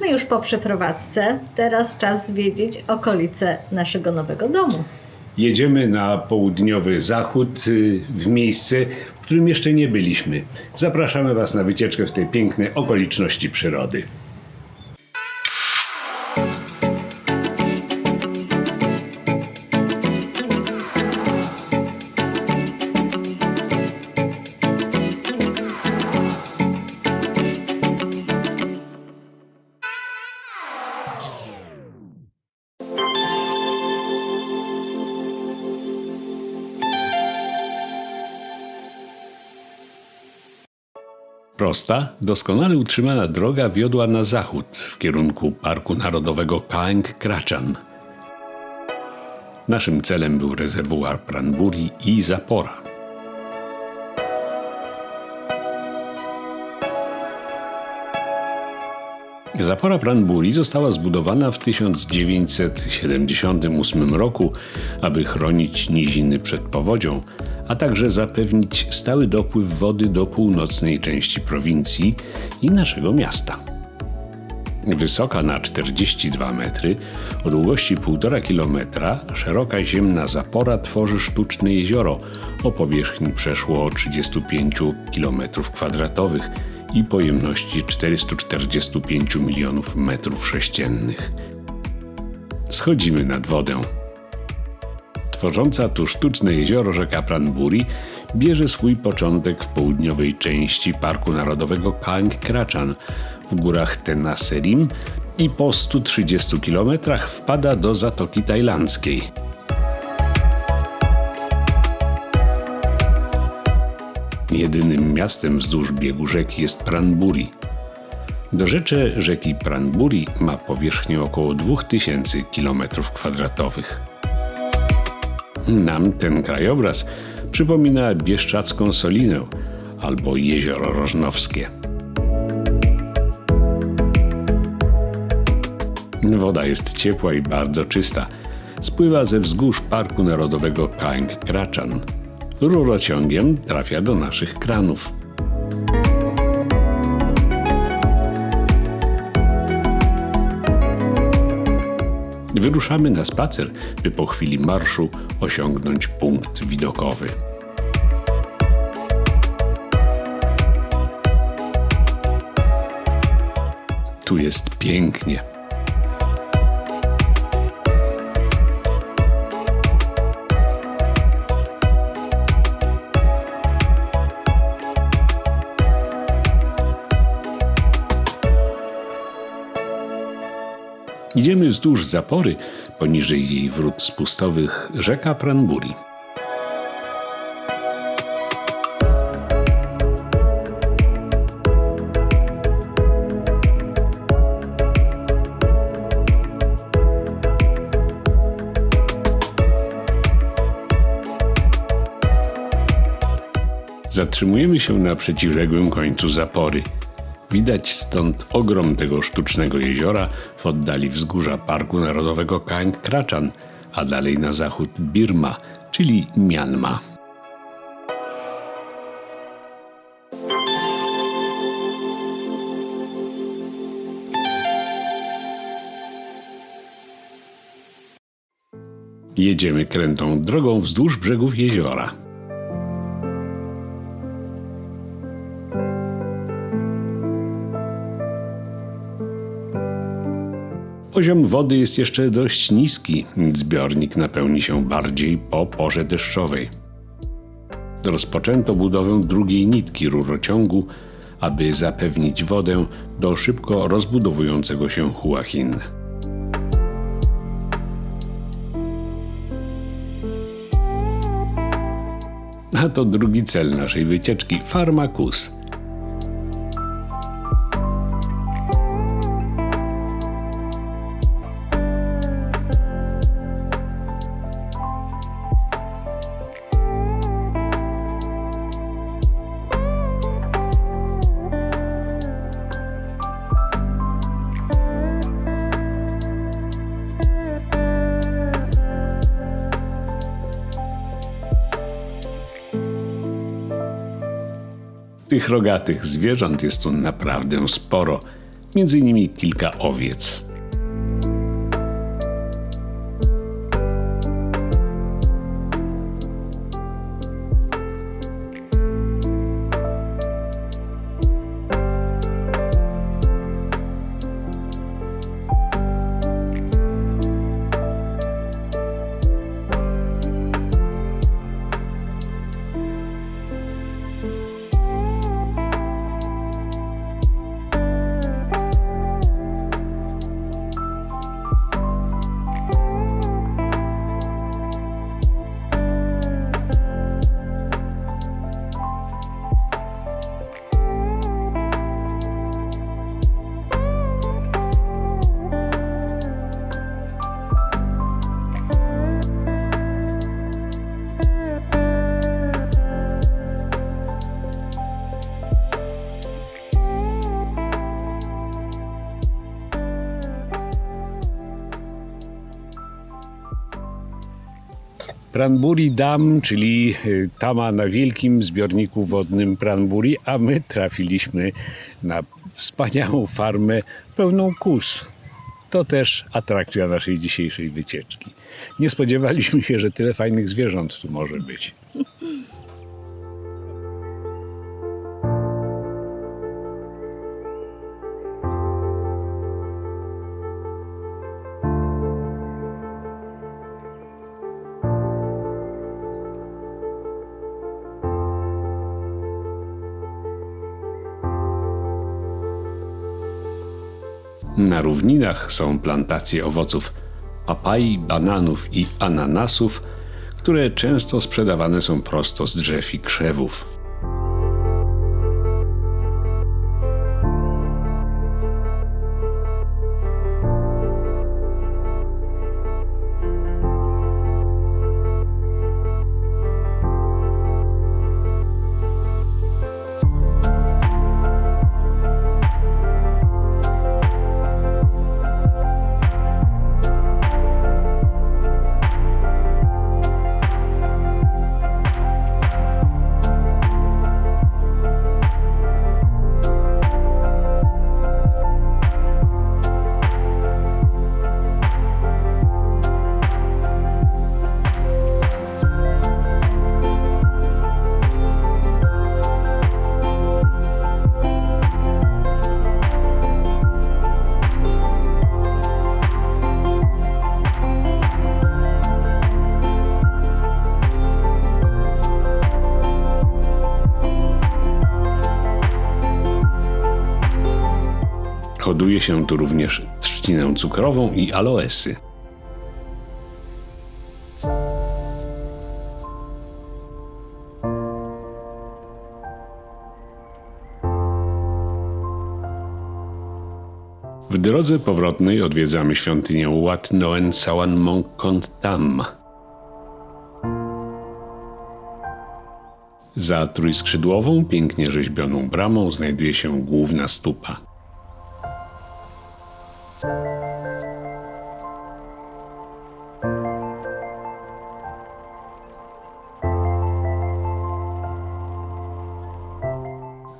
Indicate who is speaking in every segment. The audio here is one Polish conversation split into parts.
Speaker 1: My już po przeprowadzce, teraz czas zwiedzić okolice naszego nowego domu.
Speaker 2: Jedziemy na południowy zachód, y, w miejsce, w którym jeszcze nie byliśmy. Zapraszamy Was na wycieczkę w tej pięknej okoliczności przyrody. Prosta, doskonale utrzymana droga wiodła na zachód w kierunku Parku Narodowego Kaeng Krachan. Naszym celem był rezerwuar Pranburi i Zapora. Zapora Pranburi została zbudowana w 1978 roku, aby chronić niziny przed powodzią, a także zapewnić stały dopływ wody do północnej części prowincji i naszego miasta. Wysoka na 42 metry, o długości 1,5 kilometra, szeroka ziemna zapora tworzy sztuczne jezioro o powierzchni przeszło 35 km kwadratowych i pojemności 445 milionów metrów sześciennych. Schodzimy nad wodę. Tworząca tu sztuczne jezioro rzeka Pranburi bierze swój początek w południowej części Parku Narodowego Kaeng Krachan w górach Tenasserim i po 130 kilometrach wpada do Zatoki Tajlandzkiej. Jedynym miastem wzdłuż biegu rzeki jest Pranburi. Dorzecze rzeki Pranburi ma powierzchnię około 2000 km2. Nam ten krajobraz przypomina Bieszczacką Solinę albo Jezioro Rożnowskie. Woda jest ciepła i bardzo czysta. Spływa ze wzgórz Parku Narodowego Kaeng Krachan. Rurociągiem trafia do naszych kranów. Wyruszamy na spacer, by po chwili marszu osiągnąć punkt widokowy. Tu jest pięknie. Idziemy wzdłuż zapory, poniżej jej wrót spustowych rzeka Pranburi. Zatrzymujemy się na przeciwległym końcu zapory. Widać stąd ogrom tego sztucznego jeziora w oddali wzgórza Parku Narodowego Kaeng Krachan, a dalej na zachód Birma, czyli Myanmar. Jedziemy krętą drogą wzdłuż brzegów jeziora. Poziom wody jest jeszcze dość niski, zbiornik napełni się bardziej po porze deszczowej. Rozpoczęto budowę drugiej nitki rurociągu, aby zapewnić wodę do szybko rozbudowującego się Hua Hin. A to drugi cel naszej wycieczki Farmakus. Tych rogatych zwierząt jest tu naprawdę sporo. między innymi kilka owiec. Pranbury Dam, czyli y, tama na wielkim zbiorniku wodnym Pranbury, a my trafiliśmy na wspaniałą farmę pełną kus. To też atrakcja naszej dzisiejszej wycieczki. Nie spodziewaliśmy się, że tyle fajnych zwierząt tu może być. Na równinach są plantacje owoców papai, bananów i ananasów, które często sprzedawane są prosto z drzew i krzewów. Hoduje się tu również trzcinę cukrową i aloesy. W drodze powrotnej odwiedzamy świątynię Wat Noen Sawan Mong Tam. Za trójskrzydłową, pięknie rzeźbioną bramą znajduje się główna stupa.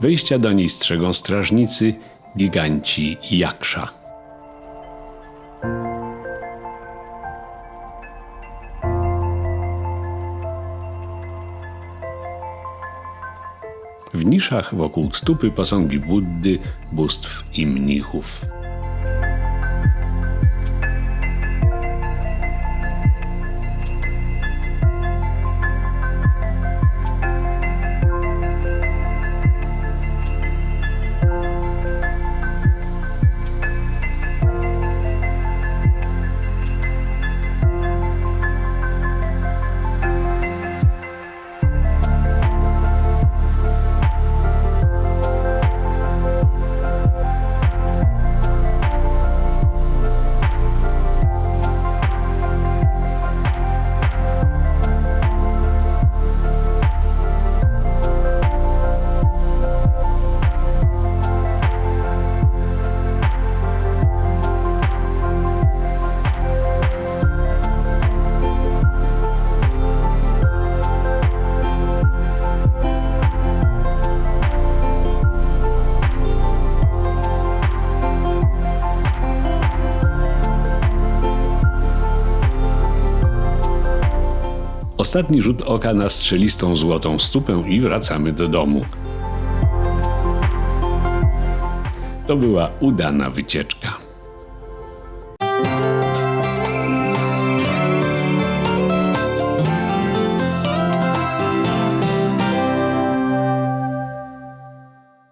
Speaker 2: Wejścia do niej strzegą strażnicy, giganci Jaksza. W niszach wokół stupy posągi Buddy, bóstw i mnichów. Ostatni rzut oka na strzelistą złotą stupę i wracamy do domu. To była udana wycieczka.